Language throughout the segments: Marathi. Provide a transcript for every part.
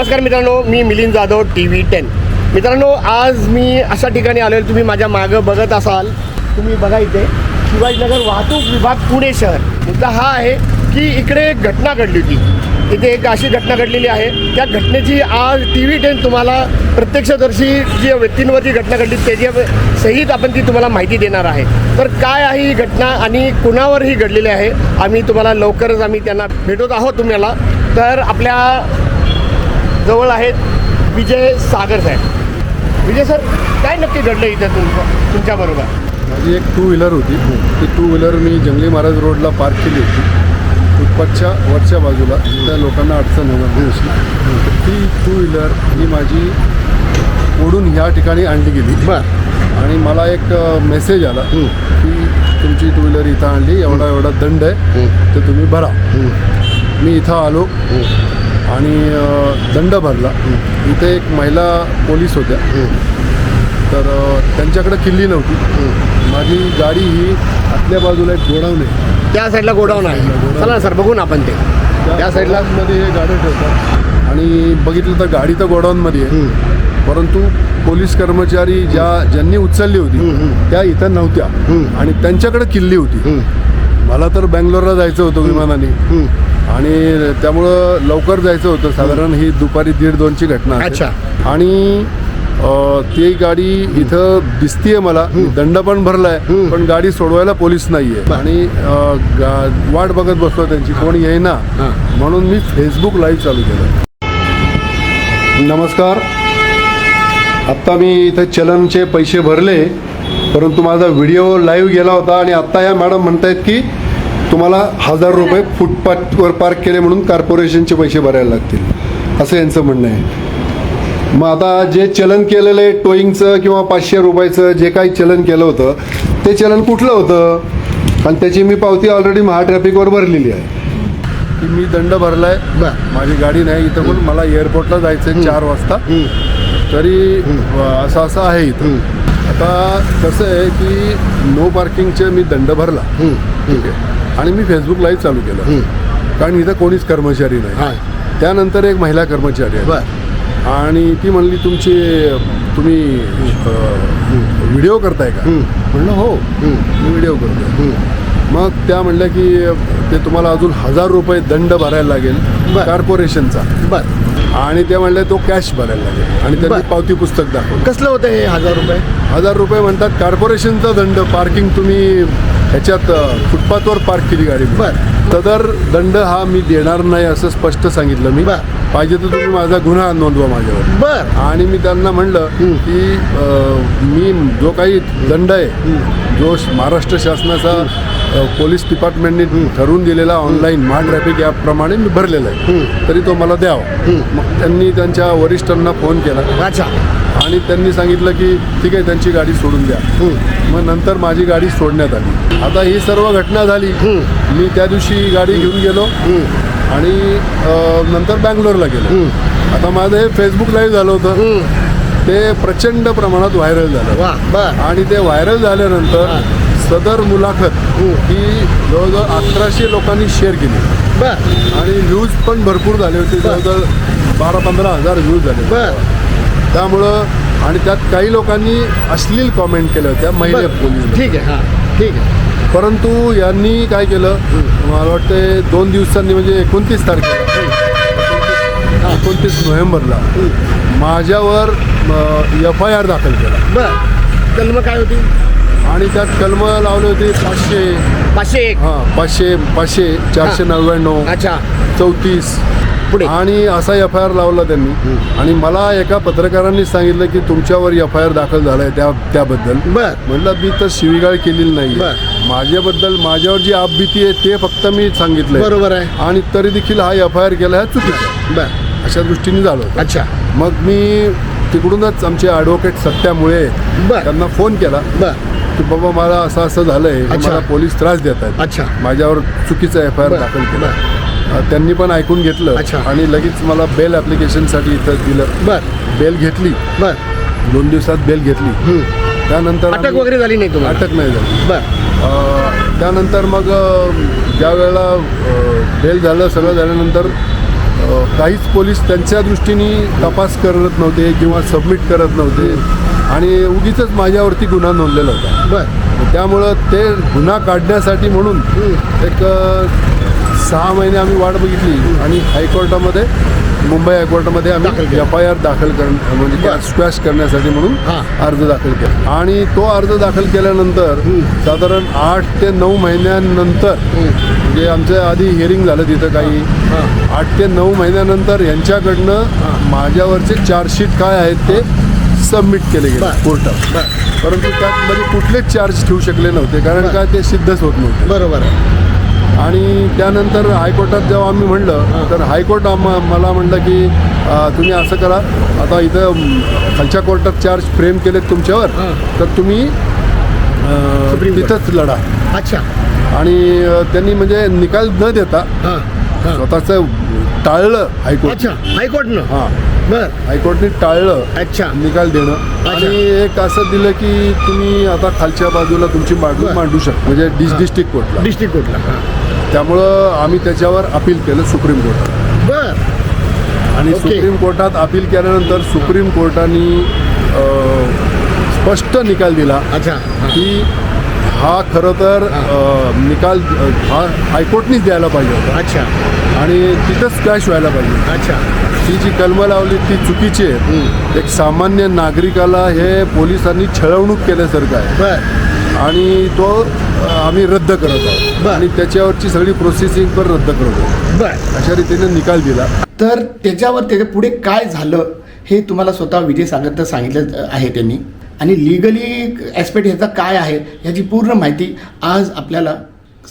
नमस्कार मित्रांनो मी Milind Jadhav T V ten. मित्रांनो आज मी अशा ठिकाणी आलो तुम्ही माझ्या मागं बघत असाल. तुम्ही बघा इथे शिवाजीनगर वाहतूक विभाग पुणे शहर. मुद्दा हा आहे की इकडे एक घटना घडली होती. इथे एक अशी घटना घडलेली आहे. त्या घटनेची आज टी व्ही टेन तुम्हाला प्रत्यक्षदर्शी जी व्यक्तींवर जी घटना घडली त्याच्या सहित आपण ती तुम्हाला माहिती देणार आहे. तर काय आहे ही घटना आणि कुणावर ही घडलेली आहे आम्ही तुम्हाला लवकरच आम्ही त्यांना भेटत आहोत तुम्हाला. तर आपल्या जवळ आहेत विजय सागर साहेब. विजय सर काय नक्की घडलं इथं तुमचं तुमच्याबरोबर माझी एक टू व्हीलर होती. ती टू व्हीलर मी जंगली महाराज रोडला पार्क केली होती. फुटपाथच्या वरच्या बाजूला त्या लोकांना अडचण होणार नाही ती टू व्हीलर ही माझी ओढून ह्या ठिकाणी आणली गेली. बर. आणि मला एक मेसेज आला की तुमची टू व्हीलर इथं आणली एवढा एवढा दंड आहे ते तुम्ही भरा. मी इथं आलो. आणि दंड भरला. इथे एक महिला पोलीस होत्या. तर त्यांच्याकडे किल्ली नव्हती. माझी गाडी ही आतल्या बाजूला एक गोडाऊन आहे. त्या साईडला गोडाऊन आहे. चला सर बघू ना आपण ते. त्या साईडला. मध्ये हे गाड्या ठेवतात. आणि बघितलं तर गाडी तर गोडाऊनमध्ये आहे. परंतु पोलीस कर्मचारी ज्या ज्यांनी उचलली होती त्या इथं नव्हत्या. आणि त्यांच्याकडे किल्ली होती. मला तर बँगलोरला जायचं होतं विमानाने. आणि त्यामुळं लवकर जायचं होतं. साधारण ही दुपारी दीड दोनची घटना. अच्छा. आणि ती गाडी इथं दिसतीये मला. दंड पण भरलाय पण गाडी सोडवायला पोलीस नाहीये. आणि वाट बघत बसलो त्यांची. कोण येईना. म्हणून मी फेसबुक लाईव्ह चालू केलं. नमस्कार. आत्ता मी इथं चलनचे पैसे भरले परंतु माझा व्हिडिओ लाईव्ह गेला होता आणि आत्ता या मॅडम म्हणतायत की तुम्हाला हजार रुपये फुटपाथवर पार्क केले म्हणून कॉर्पोरेशनचे पैसे भरायला लागतील. असं यांचं म्हणणं आहे. मग आता जे चलन केलेलं आहे टोईंगचं किंवा पाचशे रुपयाचं जे काही चलन केलं होतं ते चलन कुठलं होतं? आणि त्याची मी पावती ऑलरेडी महा ट्रॅफिकवर भरलेली आहे. की मी दंड भरलाय. बर. माझी गाडी नाही इथं पण मला एअरपोर्टला जायचं आहे चार वाजता. तरी असं असं आहे इथं. आता कसं आहे की नो पार्किंगचे मी दंड भरला. ठीक आहे. आणि मी फेसबुक लाईव्ह चालू केलं. कारण इथं कोणीच कर्मचारी हां. नाही त्यानंतर एक महिला कर्मचारी आहे आणि ती म्हणली तुमची तुम्ही व्हिडिओ करताय का? म्हणलं हो मी व्हिडिओ करतोय. मग त्या म्हणल्या की ते तुम्हाला अजून हजार रुपये दंड भरायला लागेल. कॉर्पोरेशनचा बर. आणि ते म्हणले तो कॅश भरायला लागेल. आणि त्यांनी. पावती पुस्तक दाखवलं. कसलं होतं हे हजार रुपये? हजार रुपये म्हणतात कॉर्पोरेशनचा दंड. पार्किंग तुम्ही ह्याच्यात फुटपाथवर पार्क केली गाडी. बर. तदर दंड हा मी देणार नाही असं स्पष्ट सांगितलं मी. पाहिजे तर तुम्ही माझा गुन्हा नोंदवा माझ्यावर. बर. आणि मी त्यांना म्हणलं की मी जो काही दंड आहे जो महाराष्ट्र शासनाचा पोलीस डिपार्टमेंटने ठरवून दिलेला ऑनलाईन महा ट्रॅफिक ॲपप्रमाणे मी भरलेला आहे. तरी तो मला द्यावा. मग त्यांनी त्यांच्या वरिष्ठांना फोन केला. अच्छा. आणि त्यांनी सांगितलं की ठीक आहे त्यांची गाडी सोडून द्या. मग नंतर माझी गाडी सोडण्यात आली. आता ही सर्व घटना झाली. मी त्या दिवशी गाडी घेऊन गेलो. आणि नंतर बँगलोरला गेलो. आता माझं हे फेसबुक लाईव्ह झालं होतं. ते प्रचंड प्रमाणात व्हायरल झालं. आणि ते व्हायरल झाल्यानंतर सदर मुलाखत ही. जवळजवळ अकराशे लोकांनी शेअर केली. बर. आणि व्ह्यूज पण भरपूर झाले होते. जवळजवळ बारा पंधरा हजार व्ह्यूज झाले बर. त्यामुळं आणि त्यात काही लोकांनी अश्लील कॉमेंट केल्या होत्या महिला पोलीस ठीक आहे हां. ठीक आहे. परंतु यांनी काय केलं? मला वाटते दोन दिवसांनी म्हणजे एकोणतीस तारखेला एकोणतीस नोव्हेंबरला माझ्यावर एफ आय आर दाखल केला. बर. कलम काय होती? आणि त्यात कलम लावले होते पाचशे. पाचशे एक. हां पाचशे पाचशे चारशे नव्याण्णव अच्छा. चौतीस. पुढे. आणि असा एफ आय आर लावला त्यांनी. आणि मला एका पत्रकारांनी सांगितलं की तुमच्यावर एफ आय आर दाखल झालाय त्या त्याबद्दल. बर. म्हटलं मी तर शिवीगाळ केलेली नाही. माझ्याबद्दल माझ्यावर जी आपबीती आहे ते फक्त मी सांगितलंय. बरोबर आहे. आणि तरी देखील हा एफ आय आर केला हा चुकीचा. बर. अशा दृष्टीने झालं अच्छा. मग मी तिकडूनच आमचे ॲडव्होकेट सत्यामुळे. त्यांना फोन केला. बर. की बाबा मला असं असं झालंय अच्छा. मला पोलीस त्रास देत आहेत. अच्छा. माझ्यावर चुकीचा एफ आय आर बर. दाखल केला. अ, त्यांनी पण ऐकून घेतलं अच्छा. आणि लगेच मला बेल ॲप्लिकेशनसाठी इथं दिलं. बर. बेल घेतली. बर. दोन दिवसात बेल घेतली. त्यानंतर अटक आम्ही- वगैरे झाली नाही तुम्हाला? अटक नाही झाली. बर. अ, त्यानंतर मग अ, ज्या वेळेला अ, बेल झालं सगळं झाल्यानंतर अ, काहीच पोलीस त्यांच्या दृष्टीने तपास करत नव्हते किंवा सबमिट करत नव्हते. आणि उगीच माझ्यावरती गुन्हा नोंदलेला होता. बर. त्यामुळं ते गुन्हा काढण्यासाठी म्हणून एक सहा महिने आम्ही वाट बघितली आणि हायकोर्टामध्ये मुंबई हायकोर्टामध्ये आम्ही. एफ आय आर दाखल कर म्हणजे. स्क्वॅश करण्यासाठी म्हणून. अर्ज दाखल केला. आणि तो अर्ज दाखल केल्यानंतर साधारण आठ ते नऊ महिन्यानंतर म्हणजे आमच्या आधी हिअरिंग झालं तिथं काही. आठ ते नऊ महिन्यानंतर यांच्याकडनं माझ्यावरचे चार्जशीट काय आहेत ते सबमिट केले गेले बरं. कोर्टात बर. परंतु त्यामध्ये कुठलेच चार्ज ठेवू शकले नव्हते कारण बरं. का ते सिद्धच होत नव्हते. बरोबर आहे. आणि त्यानंतर हायकोर्टात जेव्हा आम्ही म्हणलं तर हायकोर्ट आम मला म्हणलं की अ, तुम्ही असं करा आता इथं म, खालच्या कोर्टात चार्ज फ्रेम केलेत तुमच्यावर हां. तर तुम्ही अ, सुप्रीम कोर्ट. तिथंच लढा. अच्छा. आणि अ, त्यांनी म्हणजे निकाल न देता हां. हां. स्वतःचं टाळलं हायकोर्ट. अच्छा हायकोर्टनं? हां. बर. हायकोर्टने टाळलं. अच्छा. निकाल देणं. आणि एक असं दिलं की तुम्ही आता खालच्या बाजूला तुमची मागणी बरं. मांडू शकता. म्हणजे डिस डिस्ट्रिक्ट कोर्टला डिस्ट्रिक्ट कोर्टला हां. त्यामुळं आम्ही त्याच्यावर अपील केलं सुप्रीम कोर्टात बर. आणि ओके. सुप्रीम कोर्टात अपील केल्यानंतर सुप्रीम कोर्टाने अ, स्पष्ट निकाल दिला अच्छा. हां. की हा खरं तर निकाल हा हायकोर्टनीच द्यायला पाहिजे होता. अच्छा. आणि तिथंच स्क्रॅश व्हायला पाहिजे. अच्छा. ती जी कलमं लावली ती चुकीची आहे एक सामान्य नागरिकाला हे पोलिसांनी छळवणूक केल्यासारखं आहे. आणि तो आम्ही रद्द करत आहोत. आणि त्याच्यावरची सगळी प्रोसेसिंग पण रद्द करत आहोत. अशा रीतीने निकाल दिला. तर त्याच्यावर त्याच्या पुढे काय झालं हे तुम्हाला स्वतः विजय सागर सांगितलं आहे त्यांनी. आणि लिगली ॲस्पेक्ट ह्याचा काय आहे ह्याची पूर्ण माहिती आज आपल्याला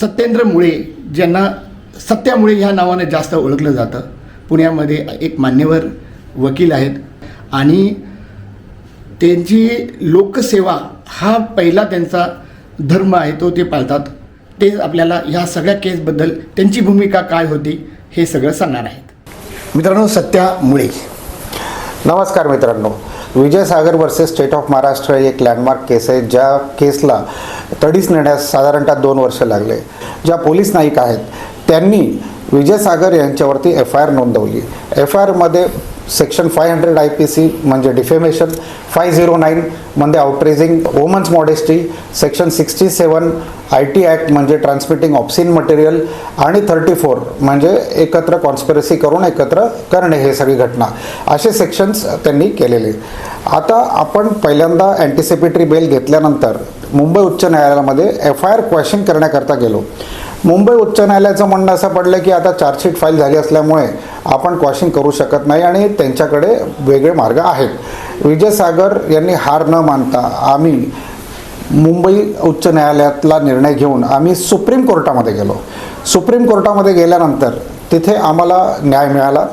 सत्येंद्र मुळे ज्यांना सत्यामुळे ह्या नावाने जास्त ओळखलं जातं. पुण्यामध्ये एक मान्यवर वकील आहेत आणि त्यांची लोकसेवा हा पहिला त्यांचा धर्म आहे तो ते पाळतात. ते आपल्याला ह्या सगळ्या केसबद्दल त्यांची भूमिका काय होती हे सगळं सांगणार आहेत. मित्रांनो सत्या मुळे नमस्कार मित्रांनो. Vijay Sagar versus state of Maharashtra ही एक लँडमार्क केस आहे. ज्या केसला तडीस नेण्यास साधारणतः दोन वर्ष लागले. ज्या पोलीस नाईक आहेत त्यांनी विजय सागर यांच्यावरती एफ आय आर नोंदवली. एफ आय आरमध्ये section five hundred I P C म्हणजे डिफेमेशन फाय झिरो नाईन म्हणजे outraging women's modesty section sixty seven I T act म्हणजे ट्रान्समिटिंग ऑप्सिन मटेरियल आणि थर्टी फोर म्हणजे एकत्र कॉन्स्पिरसी करून एकत्र करणे हे सगळी घटना. असे सेक्शन्स त्यांनी केलेले. आता आपण पहिल्यांदा अँटिसिपेटरी बेल घेतल्यानंतर मुंबई उच्च न्यायालयामध्ये एफ आय आर क्वेश्चन करण्याकरता गेलो. मुंबई उच्च न्यायालयाचं म्हणणं असं पडलं की आता चार्जशीट फाईल झाली असल्यामुळे आपण क्वॉशिंग करू शकत नाही आणि त्यांच्याकडे वेगळे मार्ग आहेत. विजय सागर यांनी हार न मानता आम्ही मुंबई उच्च न्यायालयातला निर्णय घेऊन आम्ही सुप्रीम कोर्टामध्ये गेलो. सुप्रीम कोर्टामध्ये गेल्यानंतर तिथे आम्हाला न्याय मिळाला.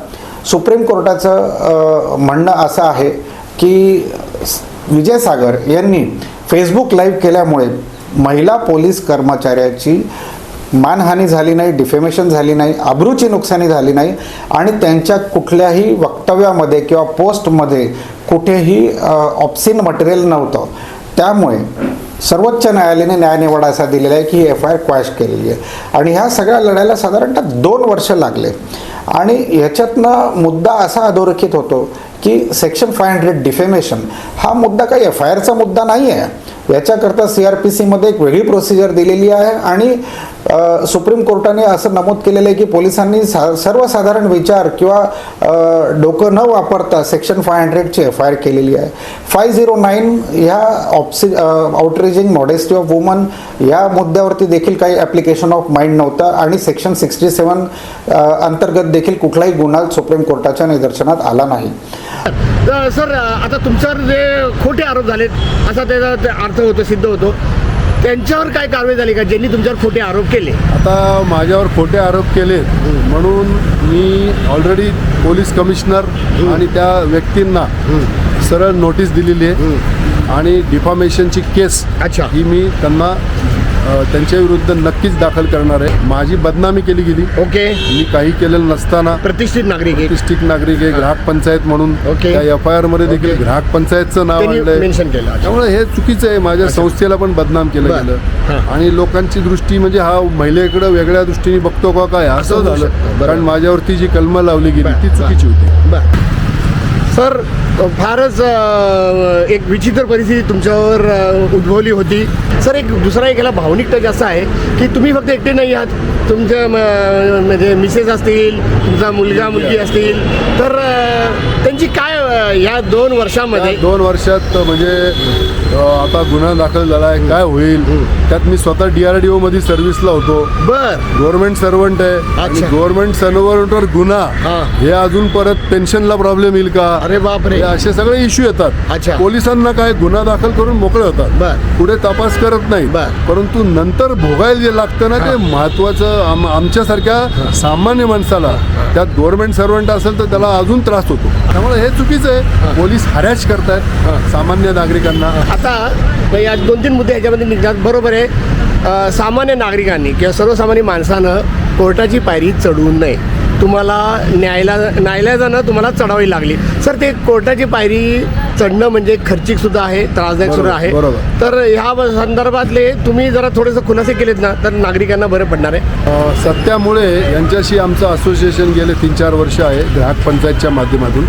सुप्रीम कोर्टाचं म्हणणं असं आहे की विजय सागर यांनी फेसबुक लाईव्ह केल्यामुळे महिला पोलीस कर्मचाऱ्याची मानहानी झाली नाही डिफेमेशन झाली नाही अब्रूची नुकसानी झाली नाही आणि त्यांच्या कुठल्याही वक्तव्यामध्ये किंवा पोस्टमध्ये कुठेही ऑप्सिन मटेरियल नव्हतं. त्यामुळे सर्वोच्च न्यायालयाने न्यायनिवाडा असा दिलेला आहे की ही एफ आय आर क्वॅश केलेली आहे. आणि ह्या सगळ्या लढायला साधारणतः दोन वर्ष लागले. आणि ह्याच्यातनं मुद्दा असा अधोरेखित होतो की सेक्शन फाय हंड्रेड डिफेमेशन हा मुद्दा काही एफ आय आरचा मुद्दा नाही आहे याच्याकरता सी आर पी सीमध्ये एक वेगळी प्रोसिजर दिलेली आहे आणि सुप्रीम कोर्टाने असं नमूद केलेलं आहे की पोलिसांनी सा सर्वसाधारण विचार किंवा डोकं न वापरता सेक्शन फाय हंड्रेडची एफ आय आर केलेली आहे. फाय झिरो नाईन ह्या ऑप्सि आउटरेजिंग मॉडेस्टी ऑफ वुमन या मुद्द्यावरती देखील काही ॲप्लिकेशन ऑफ माइंड नव्हतं आणि सेक्शन सिक्स्टी सेवन अंतर्गत देखील कुठलाही गुन्हा सुप्रीम कोर्टाच्या निदर्शनात आला नाही. तर सर आता तुमच्यावर जे खोटे आरोप झालेत असा त्याचा ते अर्थ होतो सिद्ध होतो. त्यांच्यावर काय कारवाई झाली का ज्यांनी तुमच्यावर खोटे आरोप केले? आता माझ्यावर खोटे आरोप केले म्हणून मी ऑलरेडी पोलीस कमिशनर आणि त्या व्यक्तींना सरळ नोटीस दिलेली आहे. आणि डिफॉमेशनची केस अच्छा. ही मी त्यांना त्यांच्या विरुद्ध नक्कीच दाखल करणार आहे माझी बदनामी केली गेली ओके मी काही केलेलं नसताना प्रतिष्ठित नागरिक आहे डिस्ट्रिक्ट नागरिक आहे ग्राहक पंचायत म्हणून ओके. त्या एफ आय आरमध्ये देखील ओके. ग्राहक पंचायतचं नाव त्यांनी आणलंय मेन्शन केलं अच्छा. त्यामुळे हे चुकीचं आहे माझ्या संस्थेला पण बदनाम केलं बरं. गेलं. आणि लोकांची दृष्टी म्हणजे हा महिलेकडे वेगळ्या दृष्टीने बघतो का काय असं होऊ झालं शकतं. बरोबर. कारण माझ्यावरती जी कलमं लावली गेली बरं. ती चुकीची होती बर सर फारच एक विचित्र परिस्थिती तुमच्यावर उद्भवली होती. सर एक दुसरा एक याला भावनिक टच असा आहे की तुम्ही फक्त एकटे नाही आहात. तुमच्या म्हणजे मिसेस असतील तुमचा मुलगा मुलगी असतील. तर त्यांची काय या दोन वर्षामध्ये दोन वर्षात म्हणजे आता गुन्हा दाखल झाला आहे काय होईल? त्यात मी स्वतः डीआरडीओ मध्ये सर्व्हिसला होतो. बर. गव्हर्नमेंट सर्वंट आहे. आणि. गव्हर्नमेंट सर्वंटवर गुन्हा हां. अजून परत पेन्शनला प्रॉब्लेम येईल का? अरे बापरे. असे सगळे इश्यू येतात. अच्छा. पोलिसांना काय गुन्हा दाखल करून मोकळे होतात. पुढे तपास करत नाही. परंतु नंतर भोगायला जे लागतं ना ते महत्वाचं आम- आमच्यासारख्या सामान्य माणसाला त्यात गव्हर्नमेंट सर्वंट असेल तर त्याला अजून त्रास होतो. त्यामुळे हे चुकीचं आहे. पोलीस हरॅश करतायत सामान्य नागरिकांना. आता या दोन तीन मुद्दे ह्याच्यामध्ये निघतात. बरोबर आहे. सामान्य नागरिकांनी किंवा सर्वसामान्य माणसानं कोर्टाची पायरी चढवू नये. तुम्हाला न्यायला न्यायालयात जाणं तुम्हाला चढावी लागली. सर ते कोर्टाची पायरी चढणं म्हणजे खर्चिक सुद्धा आहे त्रासदायक सुद्धा आहे. तर ह्या संदर्भातले तुम्ही जरा थोडेसे खुलासे केलेत ना तर नागरिकांना बरं पडणार आहे. सत्यामुळे यांच्याशी आमचं असोसिएशन गेले तीन चार वर्ष आहे ग्राहक पंचायतच्या माध्यमातून.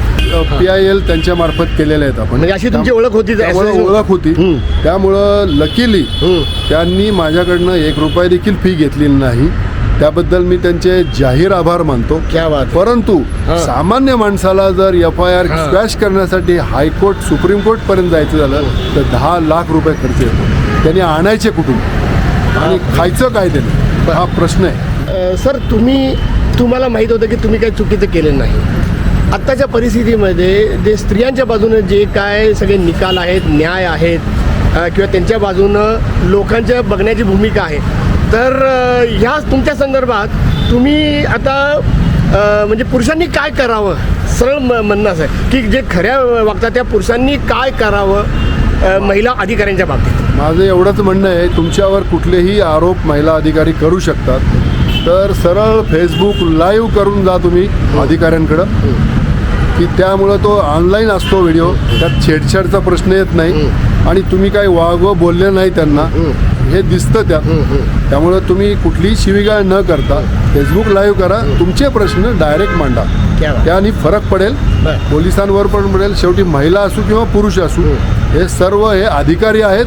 पी आय एल त्यांच्या मार्फत केलेले आहेत आपण. म्हणजे अशी तुमची ओळख होती ओळख होती. त्यामुळं लकीली. त्यांनी माझ्याकडनं एक रुपया देखील फी घेतलेली नाही. त्याबद्दल मी त्यांचे जाहीर आभार मानतो. क्या बात आहे. परंतु. सामान्य माणसाला जर एफ आय आर. स्क्वॅश करण्यासाठी हायकोर्ट सुप्रीम कोर्ट पर्यंत जायचं झालं तर दहा लाख रुपये खर्च येतो. त्यांनी आणायचे कुठून? आणि खायचं काय त्याने? हा प्रश्न आहे. सर तुम्ही तुम्हाला माहीत होतं की तुम्ही काही चुकीचं केलं नाही. आत्ताच्या परिस्थितीमध्ये जे स्त्रियांच्या बाजूने जे काय सगळे निकाल आहेत न्याय आहेत किंवा त्यांच्या बाजूनं लोकांच्या बघण्याची भूमिका आहे तर ह्या तुमच्या संदर्भात तुम्ही आता म्हणजे पुरुषांनी काय करावं? सरळ म म्हणणं असं आहे की जे खऱ्या वागतात त्या पुरुषांनी काय करावं महिला अधिकाऱ्यांच्या बाबतीत? माझं एवढंच म्हणणं आहे तुमच्यावर कुठलेही आरोप महिला अधिकारी करू शकतात. तर सरळ फेसबुक लाईव्ह करून जा तुम्ही अधिकाऱ्यांकडं की त्यामुळं तो ऑनलाईन असतो व्हिडिओ त्यात छेडछाडचा प्रश्न येत नाही. आणि तुम्ही काही वागवं बोलले नाही त्यांना हे दिसतं त्यात त्यामुळं तुम्ही कुठलीही शिवीगाळ न करता फेसबुक लाईव्ह करा. तुमचे प्रश्न डायरेक्ट मांडा. त्याने फरक पडेल. पोलिसांवर पण पडेल. शेवटी महिला असू किंवा पुरुष असू हे सर्व हे अधिकारी आहेत.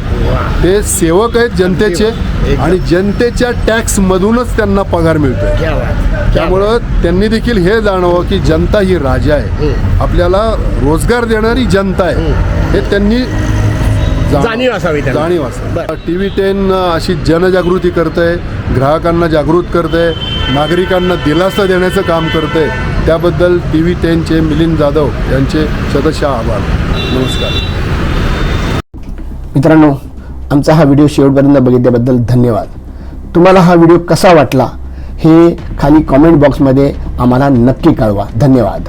ते सेवक आहेत जनतेचे. आणि जनतेच्या टॅक्स मधूनच त्यांना पगार बात. त्यामुळं त्यांनी देखील हे जाणवं की जनता ही राजा आहे. आपल्याला रोजगार देणारी जनता आहे. हे त्यांनी जाणीव. असावी. जाणीव. असावी. टी व्ही टेन अशी जनजागृती करते ग्राहकांना जागृत करते नागरिकांना दिलासा देण्याचं काम करते. त्याबद्दल टी व्ही टेनचे मिलिंद जाधव यांचे शतशः आभार. नमस्कार. मित्रांनो आमचा हा व्हिडिओ शेवटपर्यंत बघितल्याबद्दल धन्यवाद. तुम्हाला हा व्हिडिओ कसा वाटला हे खाली कॉमेंट बॉक्समध्ये आम्हाला नक्की कळवा. धन्यवाद.